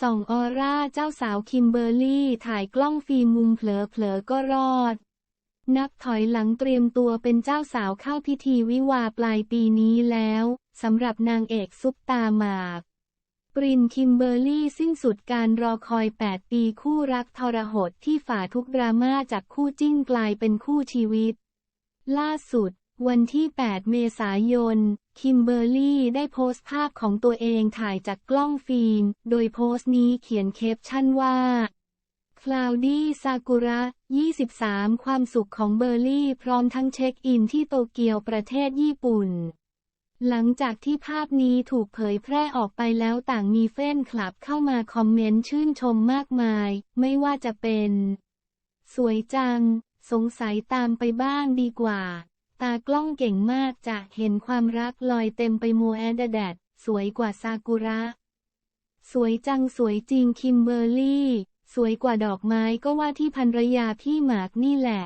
ส่องออร่าเจ้าสาวคิมเบอร์รี่ถ่ายกล้องฟิล์มมุมเผลอๆก็รอด นับถอยหลังเตรียมตัวเป็นเจ้าสาวเข้าพิธีวิวาปลายปีนี้แล้วสำหรับนางเอกซุปตาหมากปรินคิมเบอร์รี่สิ้นสุดการรอคอย 8 ปีคู่รักทรหดที่ฝ่าทุกดราม่าจากคู่จิ้นกลายเป็นคู่ชีวิต ล่าสุด วันที่ 8 เมษายน คิมเบอร์รี่ได้โพสต์ภาพของตัวเองถ่ายจากกล้องฟิล์ม โดยโพสต์นี้เขียนแคปชั่นว่าคลาวดี้ซากุระ 23 ความสุขของเบอร์รี่พร้อมทั้งเช็คอินที่โตเกียวประเทศญี่ปุ่น หลังจากที่ภาพนี้ถูกเผยแพร่ออกไปแล้วต่างมีแฟนคลับเข้ามาคอมเมนต์ชื่นชมมากมาย ไม่ว่าจะเป็น สวยจัง สงสัยตามไปบ้างดีกว่า ตากล้องเก่งมากจะเห็นความรักลอยเต็มไปมัวแอดแดด สวยกว่าซากุระ สวยจังสวยจริงคิมเบอร์รี่ สวยกว่าดอกไม้ก็ว่าที่ภรรยาพี่หมากนี่แหละ